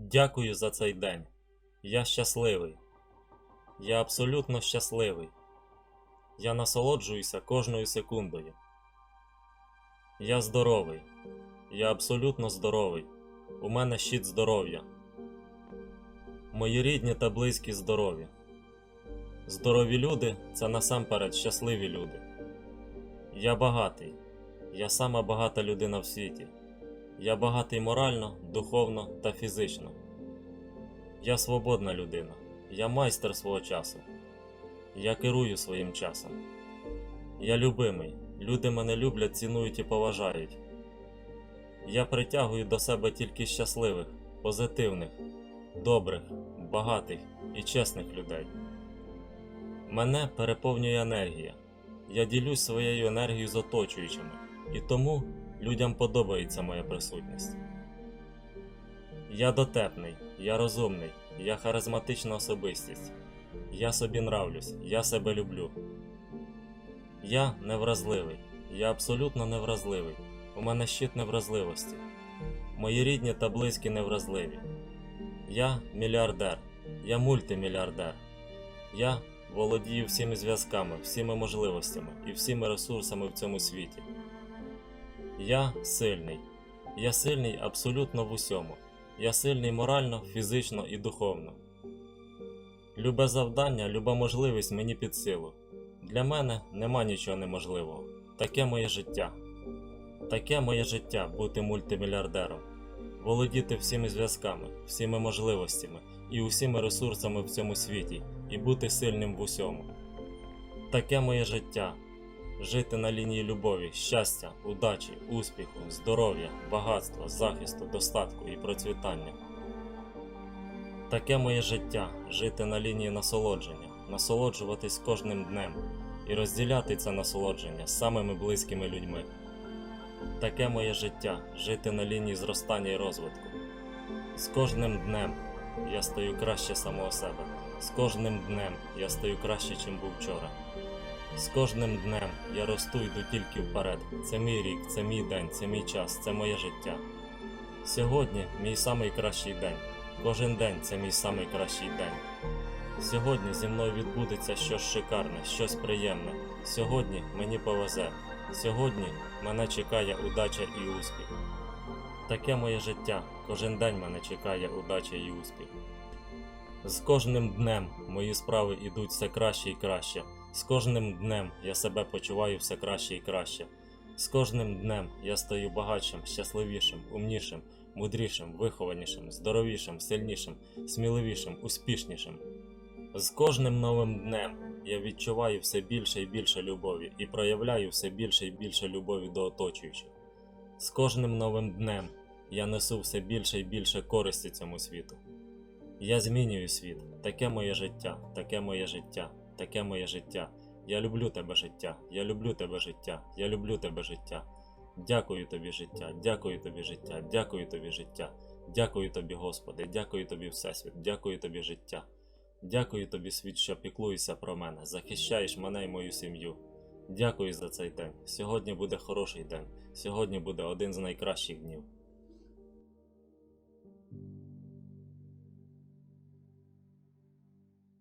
Дякую за цей день. Я щасливий. Я абсолютно щасливий. Я насолоджуюся кожною секундою. Я здоровий. Я абсолютно здоровий. У мене щит здоров'я. Мої рідні та близькі здорові. Здорові люди це насамперед щасливі люди. Я багатий. Я сама багата людина в світі. Я багатий морально, духовно та фізично. Я свободна людина. Я майстер свого часу. Я керую своїм часом. Я любимий. Люди мене люблять, цінують і поважають. Я притягую до себе тільки щасливих, позитивних, добрих, багатих і чесних людей. Мене переповнює енергія. Я ділюсь своєю енергією з оточуючими, і тому людям подобається моя присутність. Я дотепний, я розумний, я харизматична особистість. Я собі нравлюсь, я себе люблю. Я невразливий, я абсолютно невразливий. У мене щит невразливості. Мої рідні та близькі невразливі. Я мільярдер, я мультимільярдер. Я володію всіми зв'язками, всіми можливостями і всіми ресурсами в цьому світі. Я сильний. Я сильний абсолютно в усьому. Я сильний морально, фізично і духовно. Любе завдання, люба можливість мені під силу. Для мене нема нічого неможливого. Таке моє життя. Таке моє життя бути мультимільярдером, володіти всіми зв'язками, всіми можливостями і усіми ресурсами в цьому світі, і бути сильним в усьому. Таке моє життя жити на лінії любові, щастя, удачі, успіху, здоров'я, багатства, захисту, достатку і процвітання. Таке моє життя жити на лінії насолодження, насолоджуватись кожним днем і розділяти це насолодження з самими близькими людьми. Таке моє життя жити на лінії зростання і розвитку. З кожним днем я стаю краще самого себе. З кожним днем я стаю краще, чим був вчора. З кожним днем я росту йду тільки вперед. Це мій рік, це мій день, це мій час, це моє життя. Сьогодні мій самий кращий день. Кожен день це мій самий кращий день. Сьогодні зі мною відбудеться щось шикарне, щось приємне. Сьогодні мені повезе. Сьогодні мене чекає удача і успіх. Таке моє життя. Кожен день мене чекає удача і успіх. З кожним днем мої справи йдуть все краще і краще. З кожним днем я себе почуваю все краще і краще. З кожним днем я стаю багатшим, щасливішим, умнішим, мудрішим, вихованішим, здоровішим, сильнішим, сміливішим, успішнішим. З кожним новим днем я відчуваю все більше і більше любові і проявляю все більше і більше любові до оточуючих. З кожним новим днем я несу все більше і більше користі цьому світу. Я змінюю світ. Таке моє життя, таке моє життя, таке моє життя. Я люблю тебе життя, я люблю тебе життя, я люблю тебе життя. Дякую тобі життя, дякую тобі життя, дякую тобі життя. Дякую тобі, Господи, дякую тобі, Всесвіт, дякую тобі життя. Дякую тобі, світ, що піклуєшся про мене, захищаєш мене і мою сім'ю. Дякую за цей день. Сьогодні буде хороший день. Сьогодні буде один з найкращих днів.